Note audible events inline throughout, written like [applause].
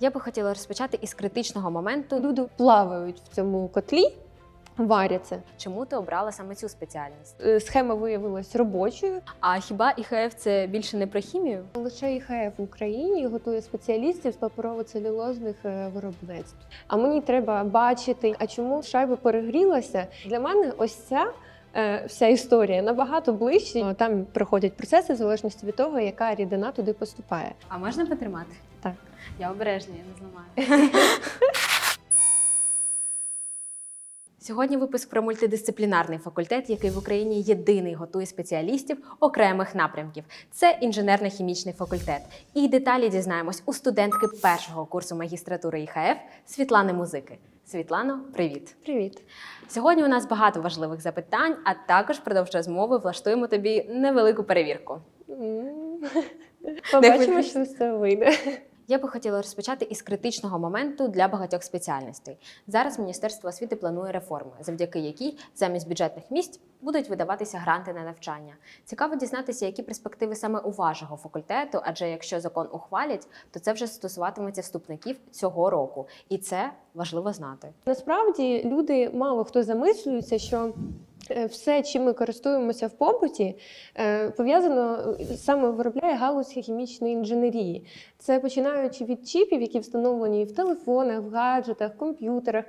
Я би хотіла розпочати із критичного моменту. Люди плавають в цьому котлі, варяться. Чому ти обрала саме цю спеціальність? Е, Схема виявилась робочою. А хіба ІХФ це більше не про хімію? Лише ІХФ в Україні готує спеціалістів з паперово-целюлозних е, виробництв. А мені треба бачити, а чому шайба перегрілася. Для мене ось ця. е, Вся історія набагато ближче. Там проходять процеси в залежності від того, яка рідина туди поступає. А можна потримати? Так. Я обережна, я не зламаю. [laughs] Сьогодні випуск про мультидисциплінарний факультет, який в Україні єдиний готує спеціалістів окремих напрямків. Це інженерно-хімічний факультет. І деталі дізнаємось у студентки першого курсу магістратури ІХФ Світлани Музики. Світлано, привіт! Привіт. Сьогодні у нас багато важливих запитань, а також впродовж розмови влаштуємо тобі невелику перевірку. Побачимо, що з цього вийде. Я би хотіла розпочати із критичного моменту для багатьох спеціальностей. Зараз Міністерство освіти планує реформи, завдяки якій замість бюджетних місць будуть видаватися гранти на навчання. Цікаво дізнатися, які перспективи саме у вашого факультету, адже якщо закон ухвалять, то це вже стосуватиметься вступників цього року, і це важливо знати. Насправді люди мало хто замислюється, що все, чим ми користуємося в побуті, е, пов'язано е, саме виробляє галузь хімічної інженерії. Це починаючи від чіпів, які встановлені в телефонах, в гаджетах, комп'ютерах,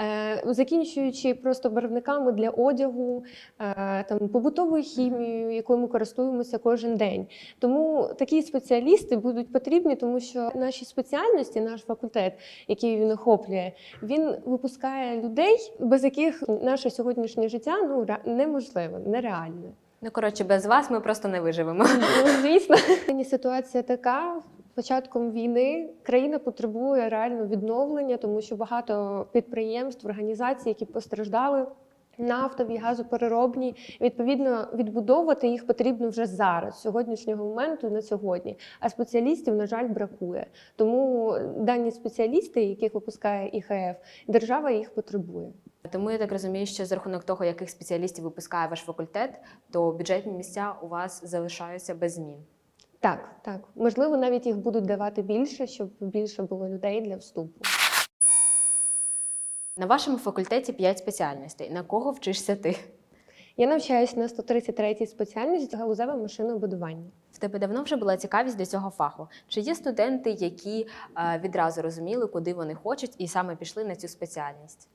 е, закінчуючи просто барвниками для одягу, е, там побутовою хімією, якою ми користуємося кожен день. Тому такі спеціалісти будуть потрібні, тому що наші спеціальності, наш факультет, який він охоплює, він випускає людей, без яких наше сьогоднішнє життя ну неможливе, нереальне. Ну коротше, без вас ми просто не виживемо. Ну, звісно, ситуація така. Початком війни країна потребує реально відновлення, тому що багато підприємств, організацій, які постраждали. Нафтові, газопереробні, відповідно, відбудовувати їх потрібно вже зараз, з сьогоднішнього моменту на сьогодні. А спеціалістів, на жаль, бракує. Тому дані спеціалісти, яких випускає ІХФ, держава їх потребує. Тому я так розумію, що за рахунок того, яких спеціалістів випускає ваш факультет, то бюджетні місця у вас залишаються без змін. Так, так. Можливо, навіть їх будуть давати більше, щоб більше було людей для вступу. На вашому факультеті 5 спеціальностей. На кого вчишся ти? Я навчаюся на 133-й спеціальності галузеве машинобудування. В тебе давно вже була цікавість до цього фаху. Чи є студенти, які е, відразу розуміли, куди вони хочуть, і саме пішли на цю спеціальність?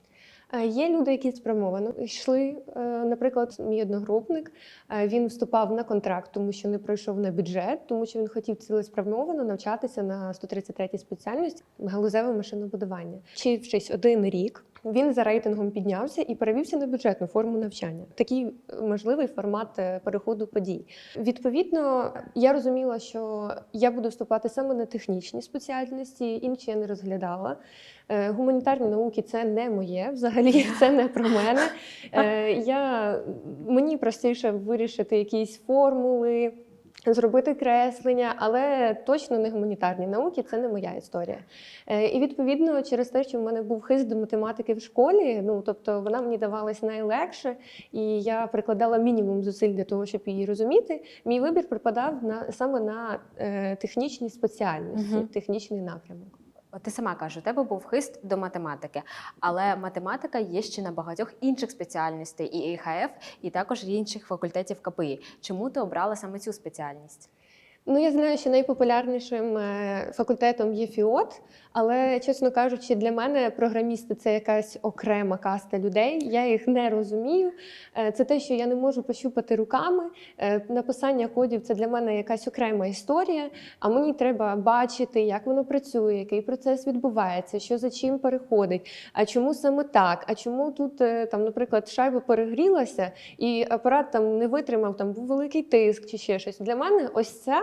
Е, Є люди, які спрямовано йшли. Е, Наприклад, мій одногрупник е, він вступав на контракт, тому що не пройшов на бюджет, тому що він хотів цілеспрямовано навчатися на 133-й спеціальності галузеве машинобудування. Вчившись один рік, він за рейтингом піднявся і перевівся на бюджетну форму навчання. Такий е, можливий формат е, переходу подій. Відповідно, я розуміла, що я буду вступати саме на технічні спеціальності, інші я не розглядала. Е, Гуманітарні науки це не моє, взагалі [laughs] це не про мене. Я, мені простіше вирішити якісь формули. Зробити креслення, але точно не гуманітарні науки, це не моя історія. Е, І відповідно, через те, що в мене був хист до математики в школі, ну тобто вона мені давалась найлегше, і я прикладала мінімум зусиль для того, щоб її розуміти. Мій вибір припадав на саме на е, технічні спеціальності, Мгм. технічний напрямок. Ти сама кажеш, у тебе був хист до математики, але математика є ще на багатьох інших спеціальностей, і ІХФ, і також інших факультетів КПІ. Чому ти обрала саме цю спеціальність? Ну, я знаю, що найпопулярнішим е, факультетом є ФІОТ, але, чесно кажучи, для мене програмісти це якась окрема каста людей. Я їх не розумію. Е, Це те, що я не можу пощупати руками. Е, Написання кодів це для мене якась окрема історія. А мені треба бачити, як воно працює, який процес відбувається, що за чим переходить. А чому саме так? А чому тут е, там, наприклад, шайба перегрілася, і апарат там не витримав, там був великий тиск чи ще щось. Для мене ось ця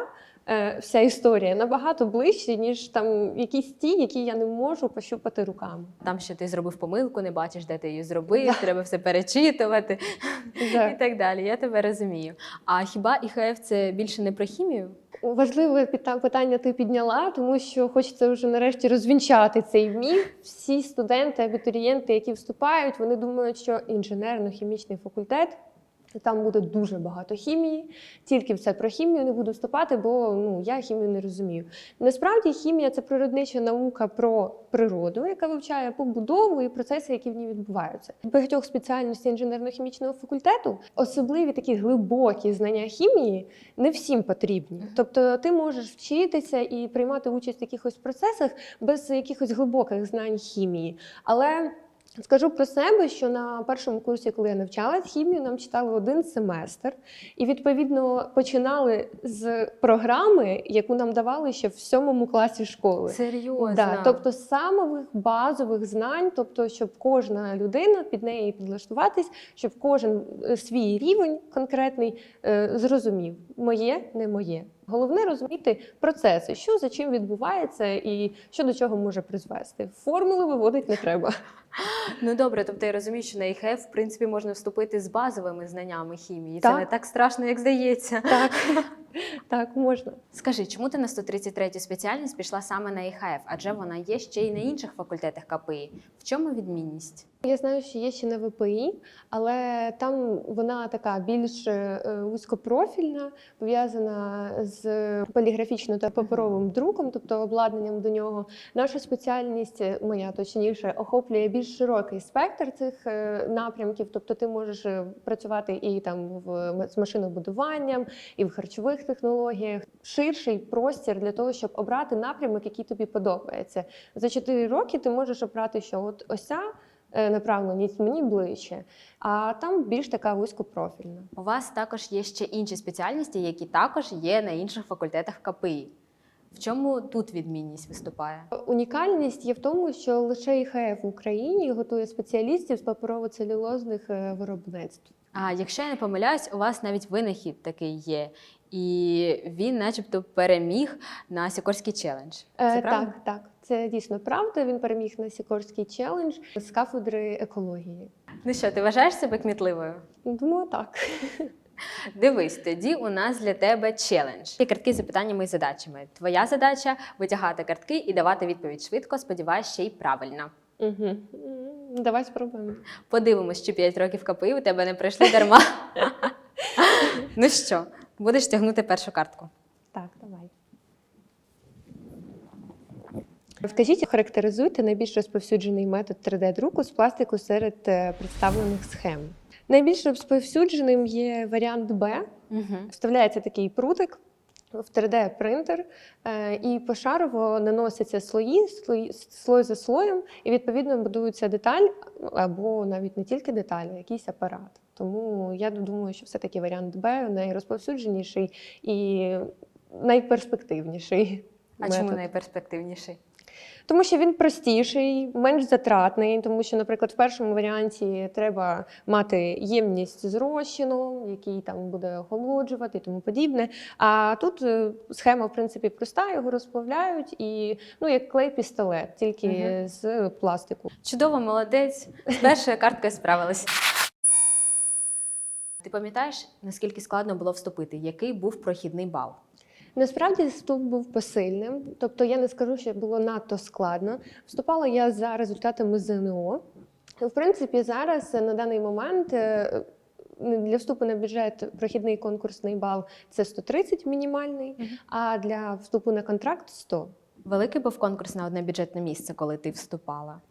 е, вся історія набагато ближче, ніж там якісь ті, які я не можу пощупати руками. Там, що ти зробив помилку, не бачиш, де ти її зробив, треба все перечитувати і так далі. Я тебе розумію. А хіба ІХФ це більше не про хімію? Важливе пита- питання ти підняла, тому що хочеться вже нарешті розвінчати цей міф. Всі студенти, абітурієнти, які вступають, вони думають, що інженерно-хімічний факультет Там буде дуже багато хімії, тільки все про хімію не буду вступати, бо ну я хімію не розумію. Насправді хімія це природнича наука про природу, яка вивчає побудову і процеси, які в ній відбуваються. В багатьох спеціальностей інженерно-хімічного факультету особливі такі глибокі знання хімії не всім потрібні. Тобто, ти можеш вчитися і приймати участь в якихось процесах без якихось глибоких знань хімії. Але Скажу про себе, що на першому курсі, коли я навчалась хімію, нам читали один семестр, і відповідно починали з програми, яку нам давали ще в сьомому класі школи. Серйозно. Да, тобто з самих базових знань, тобто, щоб кожна людина під неї підлаштуватись, щоб кожен е, свій рівень конкретний е, зрозумів, моє, не моє. Головне розуміти процеси, що за чим відбувається і що до чого може призвести. Формули виводити не треба. Ну добре, тобто я розумію, що на ІХФ, в принципі, можна вступити з базовими знаннями хімії. Так. Це не так страшно, як здається. Так, [laughs] так можна. Скажи, чому ти на 133 спеціальність пішла саме на ІХФ? Адже вона є ще й на інших факультетах КПІ. В чому відмінність? Я знаю, що є ще на ВПІ, але там вона така більш е, вузькопрофільна, пов'язана з поліграфічно та паперовим друком, тобто обладнанням до нього. Наша спеціальність, моя точніше, охоплює більш широкий спектр цих е, напрямків. Тобто, ти можеш е, працювати і там в з машинобудуванням, і в харчових технологіях. Ширший простір для того, щоб обрати напрямок, який тобі подобається. За 4 роки ти можеш обрати, що от ось ця е, направленість мені ближче, а там більш така вузькопрофільна. У вас також є ще інші спеціальності, які також є на інших факультетах КПІ. В чому тут відмінність виступає? Унікальність є в тому, що лише ІХФ в Україні готує спеціалістів з паперово-целюлозних е, виробництв. А якщо я не помиляюсь, у вас навіть винахід такий є, і він, начебто, переміг на Сікорський челендж. Це Е, правда? так, так, це дійсно правда. Він переміг на Сікорський челендж з кафедри екології. Ну що, ти вважаєш себе кмітливою? Думаю, так. [laughs] Дивись, тоді у нас для тебе челендж. Є картки з запитаннями і задачами. Твоя задача витягати картки і давати відповідь швидко, сподіваюсь, ще й правильно. Угу. Давай спробуємо. Подивимось, чи 5 років КПІ у тебе не пройшли дарма. [laughs] ну що, будеш тягнути першу картку? Так, давай. Вкажіть, характеризуйте найбільш розповсюджений метод 3D-друку з пластику серед е, представлених схем. Найбільш розповсюдженим є варіант Б. Угу. Вставляється такий прутик в 3D-принтер, е, і пошарово наносяться слої, слої, слой за слоєм, і відповідно будується деталь, або навіть не тільки деталь, а якийсь апарат. Тому я думаю, що все-таки варіант Б найрозповсюдженіший і найперспективніший. А метод. чому найперспективніший? Тому що він простіший, менш затратний, тому що, наприклад, в першому варіанті треба мати ємність з розчином, який там буде охолоджувати і тому подібне. А тут е, схема, в принципі, проста, його розплавляють і ну, як клей-пістолет, тільки Мгм. з пластику. Чудово, молодець. З першою карткою справилась. Ти пам'ятаєш, наскільки складно було вступити? Який був прохідний бал? Насправді вступ був посильним, тобто я не скажу, що було надто складно. Вступала я за результатами ЗНО. В принципі, зараз е, на даний момент е, для вступу на бюджет прохідний конкурсний бал це 130 мінімальний, а для вступу на контракт 100. Великий був конкурс на одне бюджетне місце, коли ти вступала.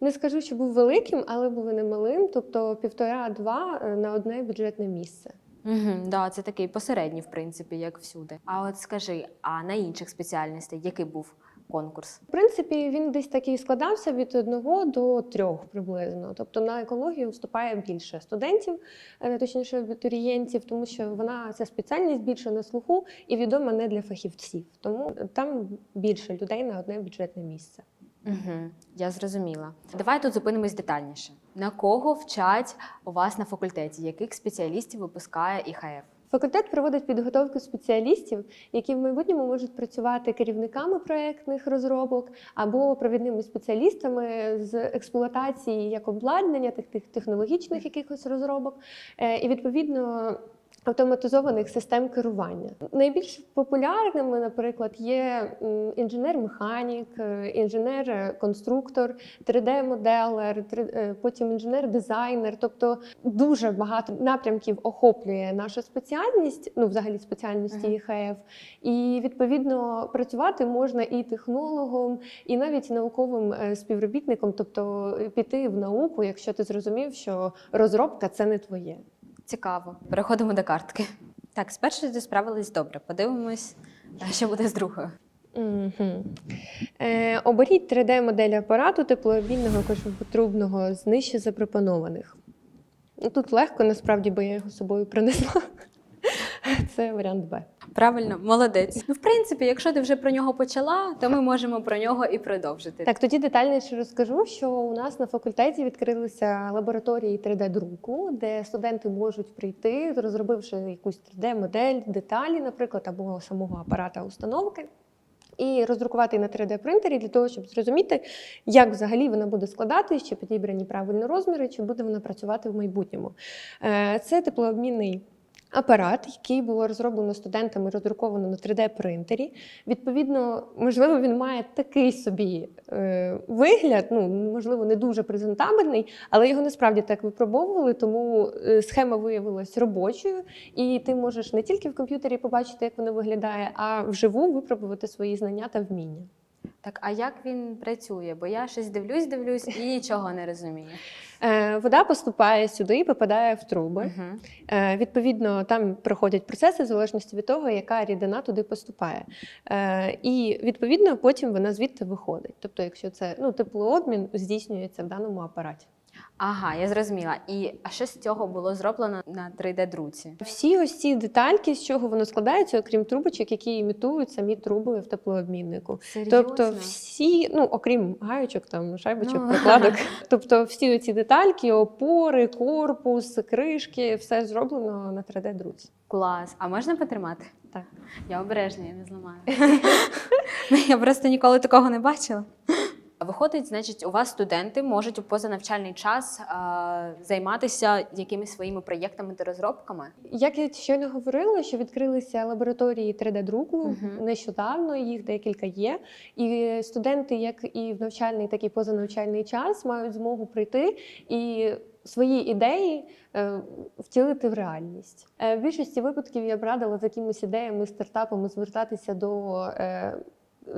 Не скажу, що був великим, але був і немалим, тобто півтора-два е, на одне бюджетне місце. Угу, да, це такий посередній, в принципі, як всюди. А от скажи, а на інших спеціальностей який був конкурс? В принципі, він десь такий складався від одного до трьох приблизно. Тобто на екологію вступає більше студентів, е, точніше абітурієнтів, тому що вона ця спеціальність більше на слуху і відома не для фахівців. Тому там більше людей на одне бюджетне місце. Угу, я зрозуміла. Давай тут зупинимось детальніше. На кого вчать у вас на факультеті? Яких спеціалістів випускає ІХФ? Факультет проводить підготовку спеціалістів, які в майбутньому можуть працювати керівниками проєктних розробок або провідними спеціалістами з експлуатації як обладнання, тих технологічних якихось розробок. Е, І відповідно автоматизованих систем керування. Найбільш популярними, наприклад, є інженер-механік, е, інженер-конструктор, 3D-моделер, три- е, потім інженер-дизайнер. Тобто дуже багато напрямків охоплює наша спеціальність, ну взагалі спеціальності Мгм. ІХФ. І відповідно працювати можна і технологом, і навіть науковим е, співробітником, тобто піти в науку, якщо ти зрозумів, що розробка це не твоє. Цікаво. Переходимо до картки. Так, з першою справились добре. Подивимось, що буде з другою. Угу. Е, оберіть 3D-модель апарату теплообмінного кошотрубного з нижче запропонованих. Ну, Тут легко, насправді, бо я його собою принесла. Це варіант Б. Правильно, молодець. Ну, в принципі, якщо ти вже про нього почала, то ми можемо про нього і продовжити. Так, тоді детальніше розкажу, що у нас на факультеті відкрилися лабораторії 3D-друку, де студенти можуть прийти, розробивши якусь 3D-модель, деталі, наприклад, або самого апарата установки. І роздрукувати на 3D-принтері для того, щоб зрозуміти, як взагалі вона буде складатись, чи підібрані правильно розміри, чи буде вона працювати в майбутньому. Е, Це теплообмінний апарат, який було розроблено студентами, роздруковано на 3D-принтері. Відповідно, можливо, він має такий собі е, вигляд, ну можливо, не дуже презентабельний, але його насправді так випробовували, тому е, схема виявилась робочою, і ти можеш не тільки в комп'ютері побачити, як воно виглядає, а вживу випробувати свої знання та вміння. Так, а як він працює? Бо я щось дивлюсь, дивлюсь і нічого не розумію. Е, вода поступає сюди і попадає в труби. Угу. Е, Відповідно, там проходять процеси в залежності від того, яка рідина туди поступає. Е, І відповідно потім вона звідти виходить. Тобто, якщо це ну, теплообмін здійснюється в даному апараті. Ага, я зрозуміла. І а що з цього було зроблено на 3D-друці? Всі ось ці детальки, з чого воно складається, окрім трубочок, які імітують самі труби в теплообміннику. Серйозно? Тобто, всі, ну окрім гаючок, там шайбочок, Ну. прокладок. [laughs] Тобто, всі ці детальки, опори, корпус, кришки, все зроблено на 3D-друці. Клас. А можна потримати? Так. Я обережна, я не зламаю. [laughs] [laughs] я просто ніколи такого не бачила. Виходить, значить, у вас студенти можуть у позанавчальний час а, займатися якимись своїми проєктами та розробками. Як я щойно говорила, що відкрилися лабораторії 3D-друку Мгм. нещодавно, їх декілька є. І студенти, як і в навчальний, так і позанавчальний час, мають змогу прийти і свої ідеї е, втілити в реальність. Е, В більшості випадків я б радила з якимись ідеями, стартапами звертатися до.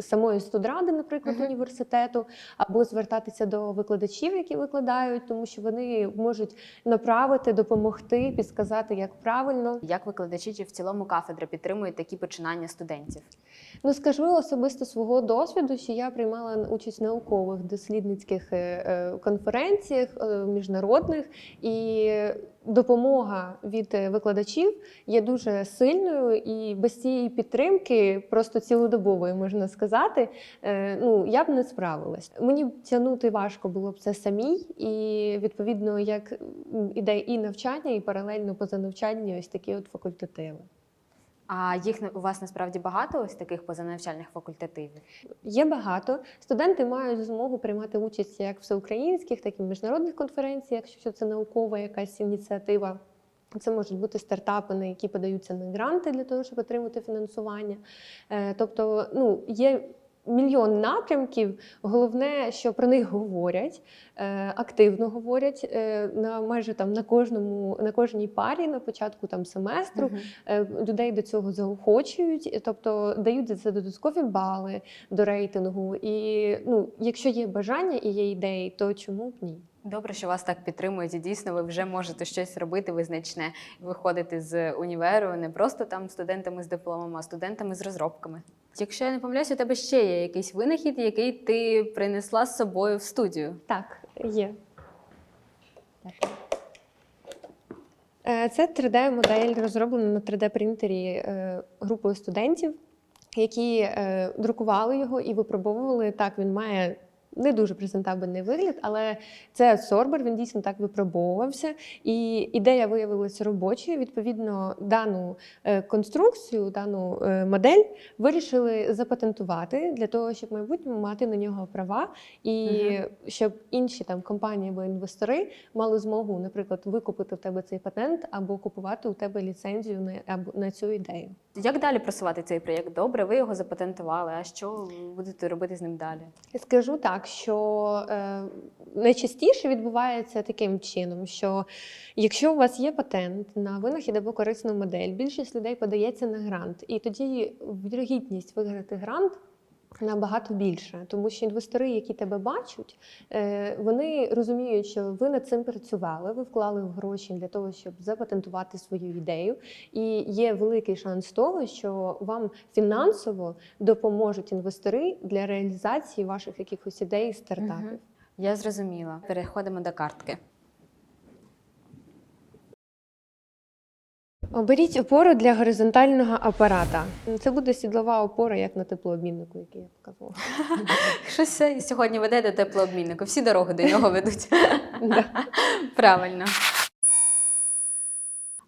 Самої студради, наприклад, Мгм. університету, або звертатися до викладачів, які викладають, тому що вони можуть направити, допомогти, підсказати, як правильно. Як викладачі чи в цілому кафедра підтримують такі починання студентів? Ну скажу особисто свого досвіду, що я приймала участь в наукових дослідницьких е, е, конференціях е, міжнародних, і допомога від е, викладачів є дуже сильною, і без цієї підтримки, просто цілодобової можна сказати, е, ну я б не справилась. Мені тягнути важко було б це самій, і відповідно, як іде і навчання, і паралельно позанавчальні ось такі от факультативи. А їх у вас насправді багато ось таких позанавчальних факультативів? Є багато. Студенти мають змогу приймати участь як в всеукраїнських, так і в міжнародних конференціях, якщо це наукова якась ініціатива. Це можуть бути стартапи, на які подаються на гранти для того, щоб отримати фінансування. Е, Тобто, ну, є мільйон напрямків. Головне, що про них говорять, е, активно говорять е, на майже там на кожному, на кожній парі на початку там семестру. Е, людей до цього заохочують, тобто дають за це додаткові бали до рейтингу. І ну, якщо є бажання і є ідеї, то чому б ні? Добре, що вас так підтримують, і дійсно ви вже можете щось робити визначне, виходити з універу не просто там студентами з дипломом, а студентами з розробками. Якщо я не помиляюся, у тебе ще є якийсь винахід, який ти принесла з собою в студію. Так, є. Е, Це 3D-модель, розроблена на 3D-принтері е, групою студентів, які е, друкували його і випробовували. Так, він має не дуже презентабельний вигляд, але це сорбер, він дійсно так випробовувався. І ідея виявилася робочою. Відповідно, дану е, конструкцію, дану е, модель вирішили запатентувати для того, щоб в майбутньому мати на нього права, і Мгм. щоб інші там компанії або інвестори мали змогу, наприклад, викупити в тебе цей патент або купувати у тебе ліцензію на або на цю ідею. Як далі просувати цей проєкт? Добре, ви його запатентували. А що будете робити з ним далі? Скажу так, що е, найчастіше відбувається таким чином, що якщо у вас є патент на винахід або корисну модель, більшість людей подається на грант, і тоді вірогідність виграти грант. Набагато більше, тому що інвестори, які тебе бачать, е, вони розуміють, що ви над цим працювали, ви вклали гроші для того, щоб запатентувати свою ідею. І є великий шанс того, що вам фінансово допоможуть інвестори для реалізації ваших якихось ідей стартапів. Мгм. Я зрозуміла. Переходимо до картки. Оберіть опору для горизонтального апарата. Це буде сідлова опора, як на теплообміннику, який я показувала. [laughs] Щось сьогодні веде до теплообмінника. Всі дороги до нього ведуть. [laughs] Правильно.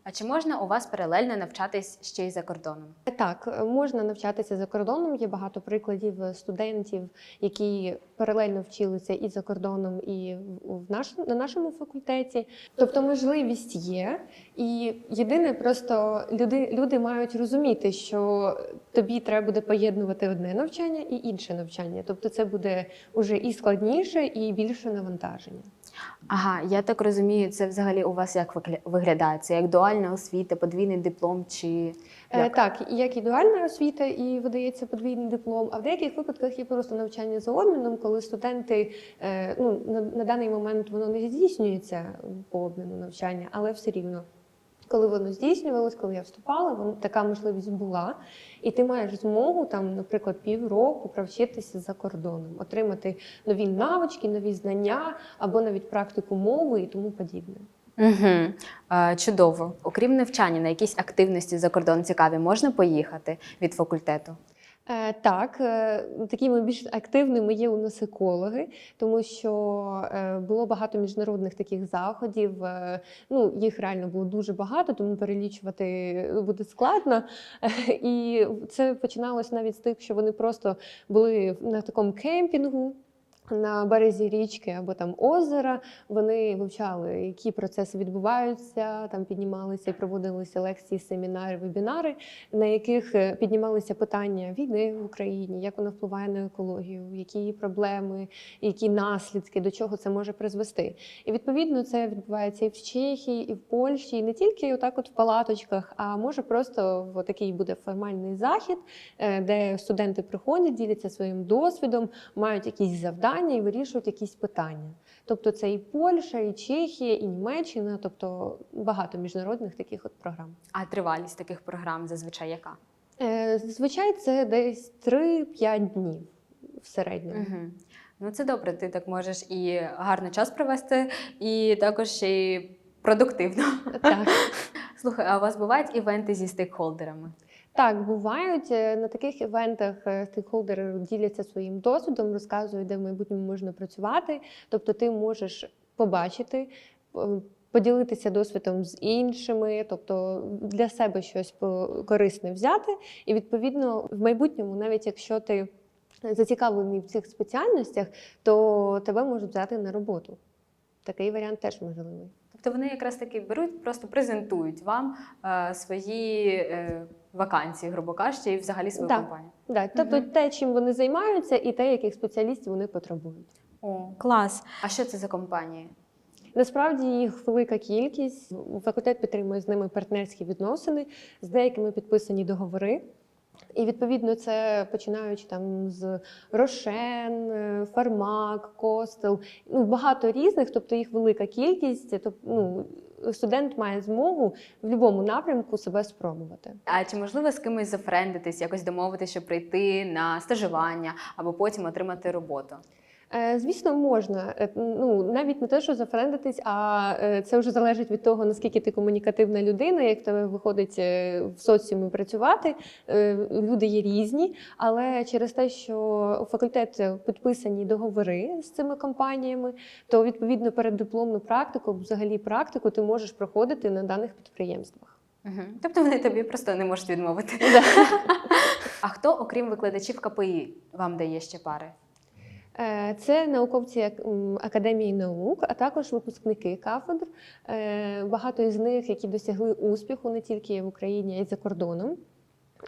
А чи можна у вас паралельно навчатись ще й за кордоном? Так, можна навчатися за кордоном. Є багато прикладів студентів, які паралельно вчилися і за кордоном, і в в наш, на нашому факультеті. Тобто можливість є. І єдине, просто люди, люди мають розуміти, що тобі треба буде поєднувати одне навчання і інше навчання. Тобто це буде уже і складніше, і більше навантаження. Ага, я так розумію, це взагалі у вас як виглядає? Це як дуальна освіта, подвійний диплом чи Е, Так, як і дуальна освіта, і видається подвійний диплом. А в деяких випадках є просто навчання за обміном, коли студенти е, ну на, на даний момент воно не здійснюється по обміну навчання, але все рівно. Коли воно здійснювалось, коли я вступала, воно така можливість була, і ти маєш змогу там, наприклад, півроку провчитися за кордоном, отримати нові навички, нові знання або навіть практику мови і тому подібне. Угу. Чудово. Окрім навчання, на якісь активності за кордон цікаві можна поїхати від факультету? Е, Так, е, такими більш активними є у нас екологи, тому що е, було багато міжнародних таких заходів. Ну, їх реально було дуже багато, тому перелічувати буде складно. [laughs] І це починалось навіть з тих, що вони просто були на такому кемпінгу. На березі річки або там озера вони вивчали, які процеси відбуваються. Там піднімалися і проводилися лекції, семінари, вебінари, на яких е, піднімалися питання війни в Україні, як вона впливає на екологію, які проблеми, які наслідки, до чого це може призвести. І відповідно це відбувається і в Чехії, і в Польщі, і не тільки отак, от в палаточках, а може просто в такий буде формальний захід, е, де студенти приходять, діляться своїм досвідом, мають якісь завдання і вирішують якісь питання. Тобто це і Польща, і Чехія, і Німеччина, тобто багато міжнародних таких от програм. А тривалість таких програм зазвичай яка? Е, Зазвичай це десь 3-5 днів в середньому. Угу. Ну це добре. Ти так можеш і гарно час провести, і також й продуктивно. Так. [laughs] Слухай, а у вас бувають івенти зі стейкхолдерами? Так, бувають Е, на таких івентах е, стейкхолдери діляться своїм досвідом, розказують, де в майбутньому можна працювати. Тобто, ти можеш побачити, е, поділитися досвідом з іншими, тобто для себе щось корисне взяти. І відповідно в майбутньому, навіть якщо ти зацікавлений в цих спеціальностях, то тебе можуть взяти на роботу. Такий варіант теж можливий. Тобто вони якраз таки беруть, просто презентують вам е, свої е, вакансії, грубо кажучи, і взагалі свою Так. компанію. Да, тобто Мгм. те, чим вони займаються, і те, яких спеціалістів вони потребують. О, клас. А що це за компанії? Насправді їх велика кількість. Факультет підтримує з ними партнерські відносини, з деякими підписані договори. І відповідно це починаючи там з Рошен, е, Фармак, Костел, ну багато різних, тобто їх велика кількість. Тобто, ну, студент має змогу в будь-якому напрямку себе спробувати. А чи можливо з кимось зафрендитись, якось домовитися, щоб прийти на стажування або потім отримати роботу? Е, Звісно, можна. Е, Ну навіть не те, що зафрендитись, а е, це вже залежить від того, наскільки ти комунікативна людина, як в тебе виходить в соціумі працювати. Люди є різні, але через те, що у факультет підписані договори з цими компаніями, то відповідно переддипломну практику, взагалі практику, ти можеш проходити на даних підприємствах. Угу. Тобто вони тобі просто не можуть відмовити. А хто, окрім викладачів КПІ, вам дає ще пари? Е, Це науковці Академії наук, а також випускники кафедр. Е, Багато із них, які досягли успіху не тільки в Україні, а й за кордоном.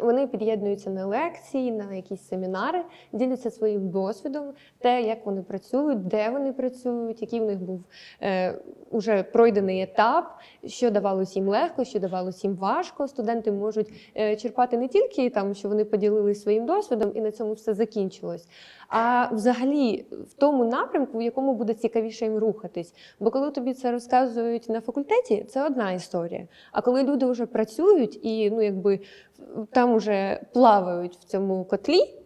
Вони під'єднуються на лекції, на якісь семінари, діляться своїм досвідом, те, як вони працюють, де вони працюють, який в них був е, уже пройдений етап, що давалось їм легко, що давалось їм важко. Студенти можуть е, черпати не тільки там, що вони поділилися своїм досвідом, і на цьому все закінчилось, а взагалі в тому напрямку, в якому буде цікавіше їм рухатись. Бо коли тобі це розказують на факультеті, це одна історія. А коли люди вже працюють і ну якби там уже плавають в цьому котлі.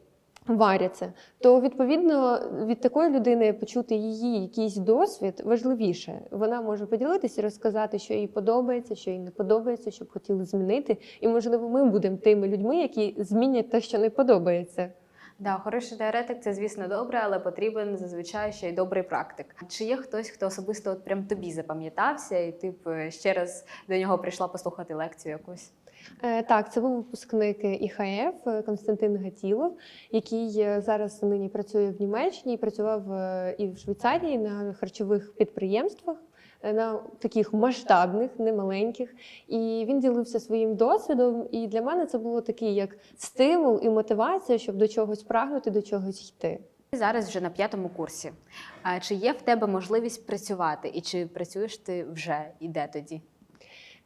Варяться, то відповідно від такої людини почути її якийсь досвід важливіше. Вона може поділитися розказати, що їй подобається, що їй не подобається, що б хотіли змінити. І можливо, ми будемо тими людьми, які змінять те, що не подобається. Да, хороший теоретик це, звісно, добре, але потрібен зазвичай ще й добрий практик. Чи є хтось, хто особисто от прям тобі запам'ятався, і ти б е, ще раз до нього прийшла послухати лекцію якусь? Е, Так, це був випускник ІХФ е, Константин Гатілов, який е, зараз нині працює в Німеччині, і працював і в Швейцарії на харчових підприємствах. На таких масштабних, не маленьких, і він ділився своїм досвідом. І для мене це було такий як стимул і мотивація, щоб до чогось прагнути, до чогось йти. Ти зараз вже на п'ятому курсі. А чи є в тебе можливість працювати, і чи працюєш ти вже і де тоді?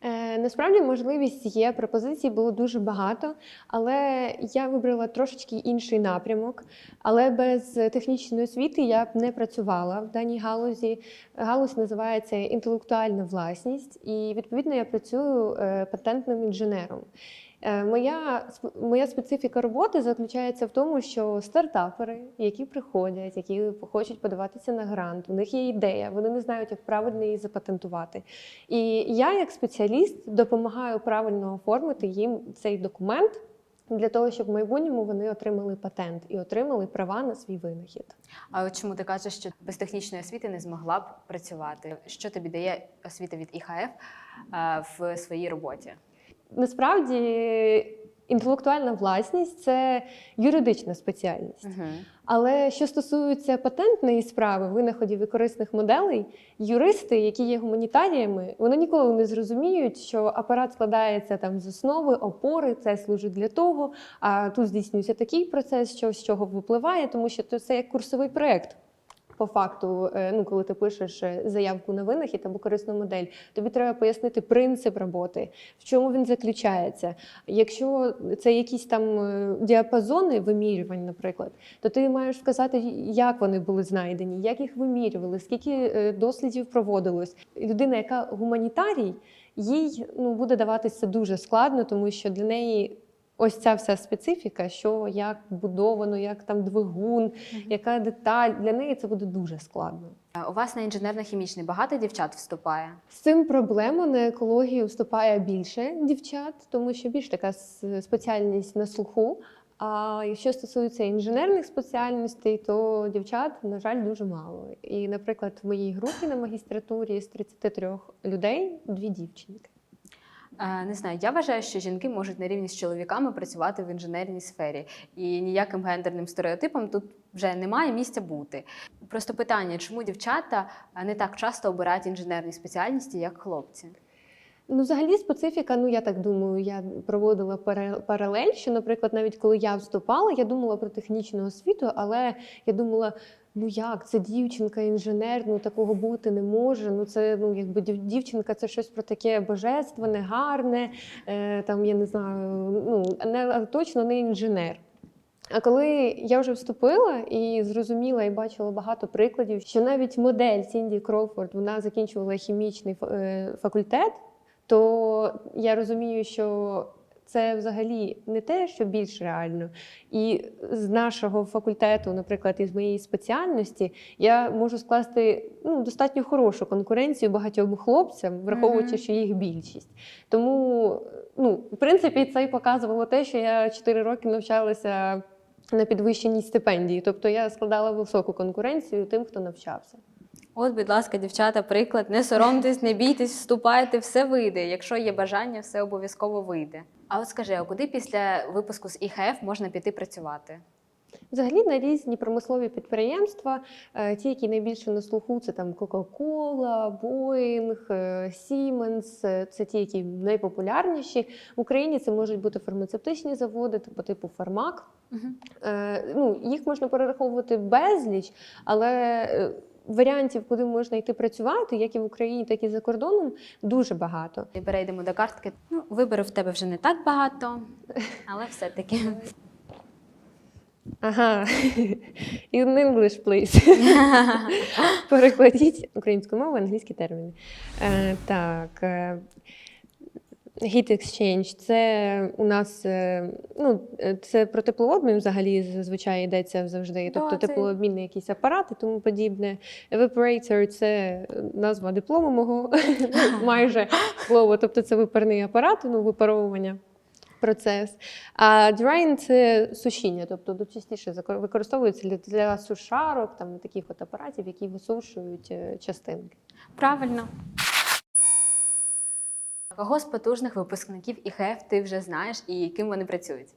Е, насправді можливість є, пропозицій було дуже багато, але я вибрала трошечки інший напрямок. Але без технічної освіти я б не працювала в даній галузі. Галузь називається інтелектуальна власність, і відповідно я працюю е, патентним інженером. Е, Моя, моя специфіка роботи заключається в тому, що стартапери, які приходять, які хочуть подаватися на грант, у них є ідея, вони не знають, як правильно її запатентувати. І я, як спеціаліст, допомагаю правильно оформити їм цей документ для того, щоб в майбутньому вони отримали патент і отримали права на свій винахід. А чому ти кажеш, що без технічної освіти не змогла б працювати? Що тобі дає освіта від ІХФ е, в своїй роботі? Насправді, інтелектуальна власність це юридична спеціальність. Угу. Але що стосується патентної справи, винаходів і корисних моделей, юристи, які є гуманітаріями, вони ніколи не зрозуміють, що апарат складається там з основи, опори, це служить для того. А тут здійснюється такий процес, що з чого випливає, тому що це як курсовий проєкт. По факту, е, ну коли ти пишеш е, заявку на винахід або корисну модель, тобі треба пояснити принцип роботи, в чому він заключається. Якщо це якісь там е, діапазони вимірювань, наприклад, то ти маєш вказати, як вони були знайдені, як їх вимірювали, скільки дослідів проводилось. Людина, яка гуманітарій, їй ну буде даватися дуже складно, тому що для неї. Ось ця вся специфіка, що як будовано, як там двигун, яка деталь для неї це буде дуже складно. У вас на інженерно-хімічний багато дівчат вступає? З цим проблема на екологію вступає більше дівчат, тому що більш така спеціальність на слуху. А якщо стосується інженерних спеціальностей, то дівчат, на жаль, дуже мало. І, наприклад, в моїй групі на магістратурі з 33 людей дві дівчинки. Не знаю, я вважаю, що жінки можуть на рівні з чоловіками працювати в інженерній сфері, і ніяким гендерним стереотипам тут вже немає місця бути. Просто питання, чому дівчата не так часто обирають інженерні спеціальності, як хлопці? Ну, взагалі, специфіка, ну я так думаю, я проводила паралель, що, наприклад, навіть коли я вступала, я думала про технічну освіту, але я думала. Ну як це дівчинка, інженер, ну такого бути не може. Ну це ну якби дівчинка, це щось про таке божественне, гарне. Е, там я не знаю, ну не точно не інженер. А коли я вже вступила і зрозуміла і бачила багато прикладів, що навіть модель Сінді Кроуфорд вона закінчувала хімічний е, факультет, то я розумію, що це взагалі не те, що більш реально. І з нашого факультету, наприклад, із моєї спеціальності, я можу скласти ну, достатньо хорошу конкуренцію багатьом хлопцям, враховуючи, що їх більшість. Тому, ну, в принципі, це і показувало те, що я 4 роки навчалася на підвищеній стипендії. Тобто я складала високу конкуренцію тим, хто навчався. От, будь ласка, дівчата, приклад. Не соромтесь, не бійтесь, вступайте, все вийде. Якщо є бажання, все обов'язково вийде. А от скажи, а куди після випуску з ІХФ можна піти працювати? Взагалі на різні промислові підприємства, е, ті, які найбільше на слуху, це там Coca-Cola, Boeing, е, Siemens, е, це ті, які найпопулярніші. В Україні це можуть бути фармацевтичні заводи, по типу Фармак. Мгм. Е, Ну, їх можна перераховувати безліч, але варіантів, куди можна йти працювати, як і в Україні, так і за кордоном, дуже багато. І перейдемо до картки. Ну, вибору в тебе вже не так багато, [laughs] але все-таки. Ага, [laughs] in English, please. [laughs] Перекладіть українською мовою англійські терміни. Е, так. Heat exchange – це у нас е, ну, е, це про теплообмін взагалі зазвичай йдеться завжди. Да, Тобто це- теплообмінний якийсь апарат і тому подібне. Evaporator – це назва диплому мого [laughs] майже слово. Тобто це випарний апарат, ну, випаровування. Процес. А drying – це сушіння, тобто частіше використовується для, для сушарок, там таких от апаратів, які висушують е, частинки. Правильно. Кого з потужних випускників ІХФ ти вже знаєш і ким вони працюють?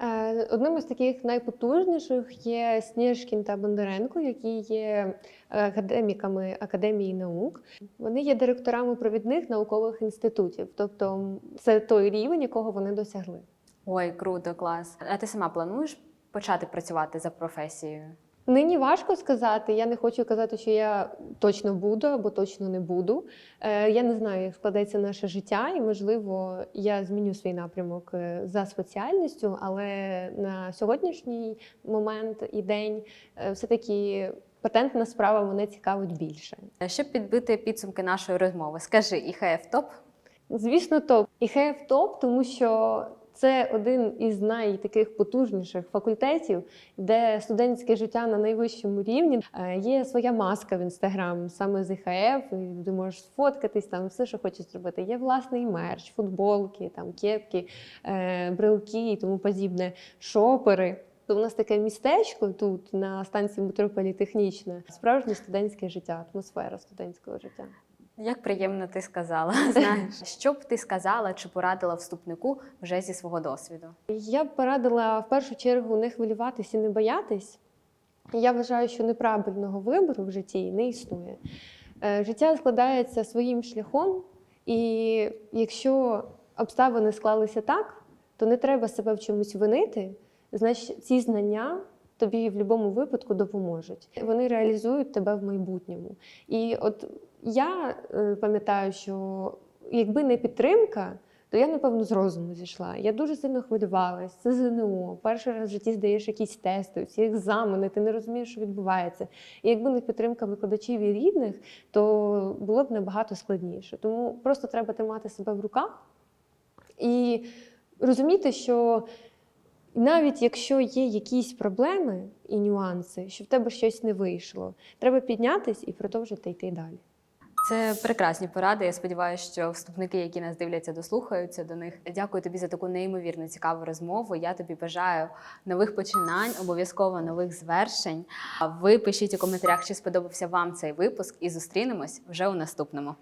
Е, Одним із таких найпотужніших є Сніжкін та Бондаренко, які є е, академіками Академії наук. Вони є директорами провідних наукових інститутів, тобто це той рівень, якого вони досягли. Ой, круто, клас. А ти сама плануєш почати працювати за професією? Нині важко сказати. Я не хочу казати, що я точно буду або точно не буду. Е, Я не знаю, як складеться наше життя, і можливо, я зміню свій напрямок е, за спеціальністю, але на сьогоднішній момент і день е, все-таки патентна справа мене цікавить більше. Щоб підбити підсумки нашої розмови, скажи, ІХФ топ? Звісно, топ. І ХФ топ, тому що це один із найтаких потужніших факультетів, де студентське життя на найвищому рівні. Е, Є своя маска в інстаграм, саме з ІХФ, ти можеш сфоткатись там, все, що хочеш зробити. Є власний мерч, футболки, там кепки, е, брелки і тому подібне, шопери. То у нас таке містечко тут на станції метро Політехнічна. Справжнє студентське життя, атмосфера студентського життя. Як приємно ти сказала. [laughs] Знаєш, що б ти сказала чи порадила вступнику вже зі свого досвіду? Я б порадила в першу чергу не хвилюватись і не боятись. Я вважаю, що неправильного вибору в житті не існує. Е, Життя складається своїм шляхом, і якщо обставини склалися так, то не треба себе в чомусь винити. Значить, ці знання тобі в будь-якому випадку допоможуть. Вони реалізують тебе в майбутньому. І от я е, пам'ятаю, що якби не підтримка, то я, напевно, з розуму зійшла. Я дуже сильно хвилювалась. Це ЗНО. Перший раз в житті здаєш якісь тести, всі екзамени, ти не розумієш, що відбувається. І якби не підтримка викладачів і рідних, то було б набагато складніше. Тому просто треба тримати себе в руках і розуміти, що навіть якщо є якісь проблеми і нюанси, що в тебе щось не вийшло, треба піднятись і продовжити йти далі. Це прекрасні поради. Я сподіваюся, що вступники, які нас дивляться, дослухаються до них. Дякую тобі за таку неймовірно цікаву розмову. Я тобі бажаю нових починань, обов'язково нових звершень. А Ви пишіть у коментарях, чи сподобався вам цей випуск, і зустрінемось вже у наступному.